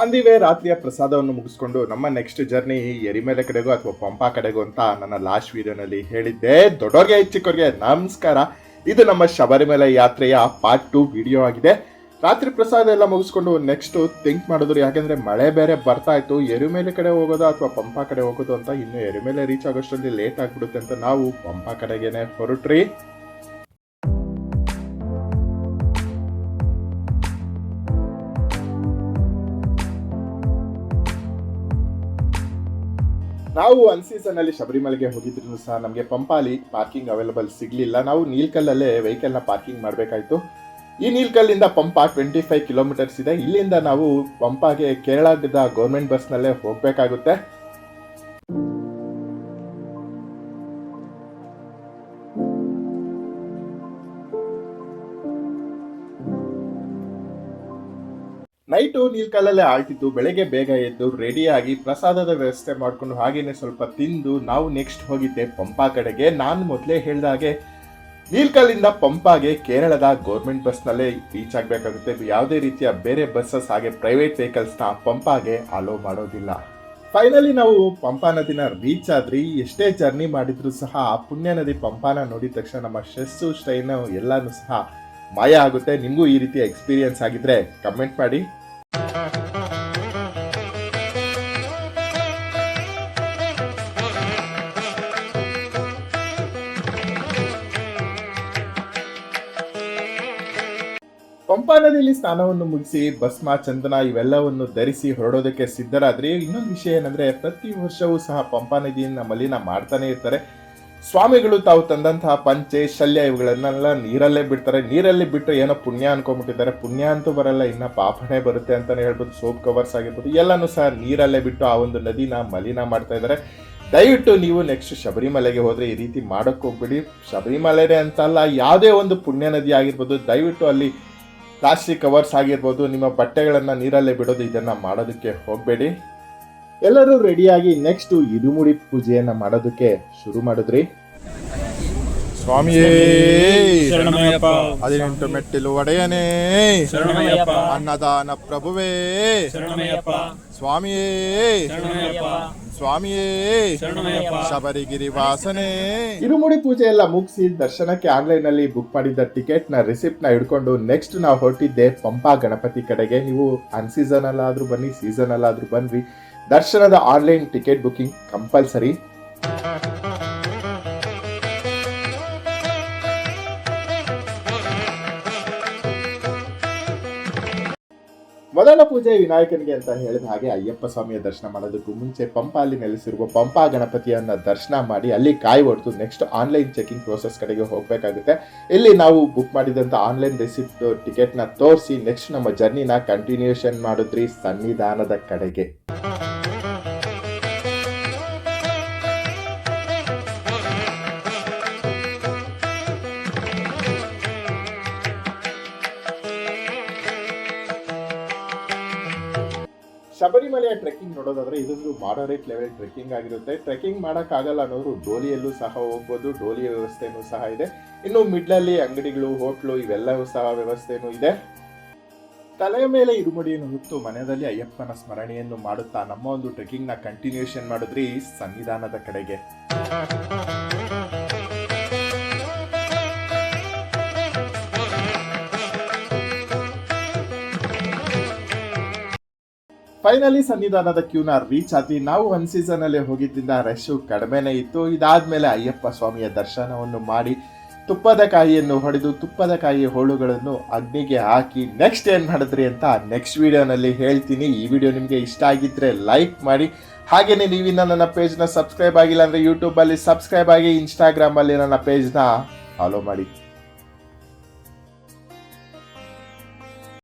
On the way ರಾತ್ರಿಯ ಪ್ರಸಾದವನ್ನು ಮುಗಿಸ್ಕೊಂಡು ನಮ್ಮ ನೆಕ್ಸ್ಟ್ ಜರ್ನಿ ಎರಿಮೇಲೆ ಕಡೆಗೂ ಅಥವಾ ಪಂಪ ಕಡೆಗೂ ಅಂತ ನನ್ನ ಲಾಸ್ಟ್ ವಿಡಿಯೋನಲ್ಲಿ ಹೇಳಿದ್ದೆ. ದೊಡ್ಡವ್ರಿಗೆ ಚಿಕ್ಕವ್ರಿಗೆ ನಮಸ್ಕಾರ. ಇದು ನಮ್ಮ ಶಬರಿಮಲೆ ಯಾತ್ರೆಯ ಪಾರ್ಟ್ ಟು ವಿಡಿಯೋ ಆಗಿದೆ. ರಾತ್ರಿ ಪ್ರಸಾದ ಎಲ್ಲ ಮುಗಿಸ್ಕೊಂಡು ನೆಕ್ಸ್ಟ್ ಥಿಂಕ್ ಮಾಡಿದ್ರು ಯಾಕಂದ್ರೆ ಮಳೆ ಬೇರೆ ಬರ್ತಾ ಇತ್ತು. ಎರಿಮೇಲೆ ಕಡೆ ಹೋಗೋದು ಅಥವಾ ಪಂಪ ಕಡೆ ಹೋಗೋದು ಅಂತ ಇನ್ನು ಎರಿಮೇಲೆ ರೀಚ್ ಆಗೋಷ್ಟರಲ್ಲಿ ಲೇಟ್ ಆಗ್ಬಿಡುತ್ತೆ ಅಂತ ನಾವು ಪಂಪ ಕಡೆಗೇನೆ ಹೊರಟ್ರಿ. ನಾವು ಒನ್ ಸೀಸನ್ ಅಲ್ಲಿ ಶಬರಿಮಲೆಗೆ ಹೋಗಿದ್ರು ಸಹ ನಮಗೆ ಪಂಪಾಲಿ ಪಾರ್ಕಿಂಗ್ ಅವೈಲಬಲ್ ಸಿಗ್ಲಿಲ್ಲ. ನಾವು ನೀಲ್ಕಲ್ಲಲ್ಲೇ ವೆಹಿಕಲ್ನ ಪಾರ್ಕಿಂಗ್ ಮಾಡಬೇಕಾಯ್ತು. ಈ ನೀಲ್ಕಲ್ಲಿಂದ ಪಂಪ ಟ್ವೆಂಟಿ ಫೈವ್ ಕಿಲೋಮೀಟರ್ಸ್ ಇದೆ. ಇಲ್ಲಿಂದ ನಾವು ಪಂಪಾಗೆ ಕೇರಳದ ಗೌರ್ಮೆಂಟ್ ಬಸ್ನಲ್ಲೇ ಹೋಗ್ಬೇಕಾಗುತ್ತೆ. ನೈಟು ನೀಲ್ಕಲ್ಲಲ್ಲೇ ಆಳ್ತಿದ್ದು, ಬೆಳಗ್ಗೆ ಬೇಗ ಎದ್ದು ರೆಡಿಯಾಗಿ ಪ್ರಸಾದದ ವ್ಯವಸ್ಥೆ ಮಾಡಿಕೊಂಡು ಹಾಗೇನೆ ಸ್ವಲ್ಪ ತಿಂದು ನಾವು ನೆಕ್ಸ್ಟ್ ಹೋಗಿದ್ದೆ ಪಂಪಾ ಕಡೆಗೆ. ನಾನು ಮೊದಲೇ ಹೇಳಿದ ಹಾಗೆ ನೀಲ್ಕಲ್ಲಿಂದ ಪಂಪಾಗೆ ಕೇರಳದ ಗೌರ್ಮೆಂಟ್ ಬಸ್ನಲ್ಲೇ ರೀಚ್ ಆಗಬೇಕಾಗುತ್ತೆ. ಯಾವುದೇ ರೀತಿಯ ಬೇರೆ ಬಸ್ಸಸ್ ಹಾಗೆ ಪ್ರೈವೇಟ್ ವೆಹಿಕಲ್ಸ್ನ ಪಂಪಾಗೆ ಅಲೋ ಮಾಡೋದಿಲ್ಲ. ಫೈನಲಿ ನಾವು ಪಂಪಾ ನದಿನ ರೀಚ್ ಆದ್ರಿ. ಎಷ್ಟೇ ಜರ್ನಿ ಮಾಡಿದ್ರು ಸಹ ಪುಣ್ಯ ನದಿ ಪಂಪಾನ ನೋಡಿದ ತಕ್ಷಣ ನಮ್ಮ ಶಸ್ಸು ಸ್ಟ್ರೈನ್ ಎಲ್ಲಾನು ಸಹ ಮಾಯ ಆಗುತ್ತೆ. ನಿಮಗೂ ಈ ರೀತಿಯ ಎಕ್ಸ್ಪೀರಿಯನ್ಸ್ ಆಗಿದ್ರೆ ಕಮೆಂಟ್ ಮಾಡಿ. ಪಂಪಾ ನದಿಯಲ್ಲಿ ಸ್ನಾನವನ್ನು ಮುಗಿಸಿ, ಭಸ್ಮ, ಚಂದನ ಇವೆಲ್ಲವನ್ನು ಧರಿಸಿ ಹೊರಡೋದಕ್ಕೆ ಸಿದ್ಧರಾದ್ರೆ ಇನ್ನೊಂದು ವಿಷಯ ಏನಂದ್ರೆ ಪ್ರತಿ ವರ್ಷವೂ ಸಹ ಪಂಪಾ ನದಿಯನ್ನ ಮಲಿನ ಮಾಡ್ತಾನೆ ಇರ್ತಾರೆ. ಸ್ವಾಮಿಗಳು ತಾವು ತಂದಂತಹ ಪಂಚೆ, ಶಲ್ಯ ಇವುಗಳನ್ನೆಲ್ಲ ನೀರಲ್ಲೇ ಬಿಡ್ತಾರೆ. ನೀರಲ್ಲಿ ಬಿಟ್ಟರೆ ಏನೋ ಪುಣ್ಯ ಅನ್ಕೊಂಡ್ಬಿಟ್ಟಿದ್ದಾರೆ. ಪುಣ್ಯ ಅಂತೂ ಬರಲ್ಲ, ಇನ್ನ ಪಾಪನೆ ಬರುತ್ತೆ ಅಂತಾನೆ ಹೇಳ್ಬೋದು. ಸೋಪ್ ಕವರ್ಸ್ ಆಗಿರ್ಬೋದು. ಎಲ್ಲಾನು ಸಹ ನೀರಲ್ಲೇ ಬಿಟ್ಟು ಆ ಒಂದು ನದಿನ ಮಲಿನ ಮಾಡ್ತಾ ಇದ್ದಾರೆ. ದಯವಿಟ್ಟು ನೀವು ನೆಕ್ಸ್ಟ್ ಶಬರಿಮಲೆಗೆ ಹೋದರೆ ಈ ರೀತಿ ಮಾಡಕ್ ಹೋಗ್ಬಿಡಿ ಅಂತಲ್ಲ, ಯಾವುದೇ ಒಂದು ಪುಣ್ಯ ನದಿ ಆಗಿರ್ಬೋದು. ದಯವಿಟ್ಟು ಅಲ್ಲಿ ಪ್ಲಾಸ್ಟಿಕ್ ಕವರ್ಸ್ ಆಗಿರ್ಬೋದು, ನಿಮ್ಮ ಬಟ್ಟೆಗಳನ್ನು ನೀರಲ್ಲೇ ಬಿಡೋದು, ಇದನ್ನು ಮಾಡೋದಕ್ಕೆ ಹೋಗಬೇಡಿ. ಎಲ್ಲರೂ ರೆಡಿಯಾಗಿ ನೆಕ್ಸ್ಟು ಇರುಮುಡಿ ಪೂಜೆಯನ್ನು ಮಾಡೋದಕ್ಕೆ ಶುರು ಮಾಡಿದ್ರಿ. ಸ್ವಾಮಿಯೇ. ಶರಣಮಯ್ಯಪ್ಪ. ಹದಿನೆಂಟು ಮೆಟ್ಟಿಲು ಒಡೆಯನೇ. ಶರಣಮಯ್ಯಪ್ಪ. ಅನ್ನದಾನ ಪ್ರಭುವೇ. ಶರಣಮಯ್ಯಪ್ಪ. ಸ್ವಾಮಿಯೇ. ಶರಣಮಯ್ಯಪ್ಪ. ಸ್ವಾಮಿಯೇ. ಶಬರಿಗಿರಿ ವಾಸನೆ. ಇರುಮುಡಿ ಪೂಜೆ ಎಲ್ಲ ಮುಗಿಸಿ ದರ್ಶನಕ್ಕೆ ಆನ್ಲೈನ್ನಲ್ಲಿ ಬುಕ್ ಮಾಡಿದ್ದ ಟಿಕೆಟ್ನ ರಿಸಿಪ್ಟ್ನ ಹಿಡ್ಕೊಂಡು ನೆಕ್ಸ್ಟ್ ನಾವು ಹೊರಟಿದ್ದೆ ಪಂಪಾ ಗಣಪತಿ ಕಡೆಗೆ. ನೀವು ಅನ್ ಸೀಸನ್ ಅಲ್ಲಾದ್ರೂ ಬನ್ನಿ ಸೀಸನ್ ಅಲ್ಲಾದ್ರೂ ಬನ್ರಿ. ದರ್ಶನದ ಆನ್ಲೈನ್ ಟಿಕೆಟ್ ಬುಕಿಂಗ್ ಕಂಪಲ್ಸರಿ. ಮೊದಲ ಪೂಜೆ ವಿನಾಯಕನಿಗೆ ಅಂತ ಹೇಳಿದ ಹಾಗೆ ಅಯ್ಯಪ್ಪ ಸ್ವಾಮಿಯ ದರ್ಶನ ಮಾಡೋದಕ್ಕೂ ಮುಂಚೆ ಪಂಪ ಅಲ್ಲಿ ನೆಲೆಸಿರುವ ಪಂಪಾ ಗಣಪತಿಯನ್ನ ದರ್ಶನ ಮಾಡಿ ಅಲ್ಲಿ ಕಾಯಿ ಹೊಡೆದು ನೆಕ್ಸ್ಟ್ ಆನ್ಲೈನ್ ಚೆಕಿಂಗ್ ಪ್ರೋಸೆಸ್ ಕಡೆಗೆ ಹೋಗಬೇಕಾಗುತ್ತೆ. ಇಲ್ಲಿ ನಾವು ಬುಕ್ ಮಾಡಿದಂಥ ಆನ್ಲೈನ್ ರೆಸಿಪ್ಟ್ ಟಿಕೆಟ್ನ ತೋರಿಸಿ ನೆಕ್ಸ್ಟ್ ನಮ್ಮ ಜರ್ನಿನ ಕಂಟಿನ್ಯೂಷನ್ ಮಾಡಿದ್ರಿ ಸನ್ನಿಧಾನದ ಕಡೆಗೆ. ಶಬರಿಮಲೆಯ ಟ್ರೆಕ್ಕಿಂಗ್ ನೋಡೋದಾದ್ರೆ ಇದೊಂದು ಮಾಡರೇಟ್ ಲೆವೆಲ್ ಟ್ರೆಕ್ಕಿಂಗ್ ಆಗಿರುತ್ತೆ. ಟ್ರೆಕ್ಕಿಂಗ್ ಮಾಡೋಕ್ಕಾಗಲ್ಲ ಅನ್ನೋರು ಡೋಲಿಯಲ್ಲೂ ಸಹ ಹೋಗ್ಬೋದು ಡೋಲಿಯ ವ್ಯವಸ್ಥೆನೂ ಸಹ ಇದೆ. ಇನ್ನು ಮಿಡ್ಲಲ್ಲಿ ಅಂಗಡಿಗಳು ಹೋಟ್ಲು ಇವೆಲ್ಲವೂ ಸಹ ವ್ಯವಸ್ಥೆನೂ ಇದೆ. ತಲೆಯ ಮೇಲೆ ಇರುಮುಡಿಯನ್ನು ಹೊತ್ತು ಮನೆಯಲ್ಲಿ ಅಯ್ಯಪ್ಪನ ಸ್ಮರಣೆಯನ್ನು ಮಾಡುತ್ತಾ ನಮ್ಮ ಒಂದು ಟ್ರೆಕ್ಕಿಂಗ್ನ ಕಂಟಿನ್ಯೂಷನ್ ಮಾಡಿದ್ರಿ ಸನ್ನಿಧಾನದ ಕಡೆಗೆ. ಫೈನಲಿ ಸನ್ನಿಧಾನದ ಕ್ಯೂನ ರೀಚ್ ಆದ್ವಿ ನಾವು ಒನ್ ಸೀಸನ್ ಅಲ್ಲಿ ಹೋಗಿದ್ದರಿಂದ ರಶ್ ಕಡಿಮೆನೇ ಇತ್ತು. ಇದಾದ್ಮೇಲೆ ಅಯ್ಯಪ್ಪ ಸ್ವಾಮಿಯ ದರ್ಶನವನ್ನು ಮಾಡಿ ತುಪ್ಪದ ಕಾಯಿಯನ್ನು ಹೊಡೆದು ತುಪ್ಪದ ಕಾಯಿ ಹೋಳುಗಳನ್ನು ಅಗ್ನಿಗೆ ಹಾಕಿ ನೆಕ್ಸ್ಟ್ ಏನು ಮಾಡಿದ್ರಿ ಅಂತ ನೆಕ್ಸ್ಟ್ ವಿಡಿಯೋನಲ್ಲಿ ಹೇಳ್ತೀನಿ. ಈ ವಿಡಿಯೋ ನಿಮಗೆ ಇಷ್ಟ ಆಗಿದ್ರೆ ಲೈಕ್ ಮಾಡಿ. ಹಾಗೆಯೇ ನೀವಿನ್ನ ನನ್ನ ಪೇಜ್ನ ಸಬ್ಸ್ಕ್ರೈಬ್ ಆಗಿಲ್ಲ ಅಂದರೆ ಯೂಟ್ಯೂಬಲ್ಲಿ ಸಬ್ಸ್ಕ್ರೈಬ್ ಆಗಿ ಇನ್ಸ್ಟಾಗ್ರಾಮಲ್ಲಿ ನನ್ನ ಪೇಜ್ನ ಫಾಲೋ ಮಾಡಿ.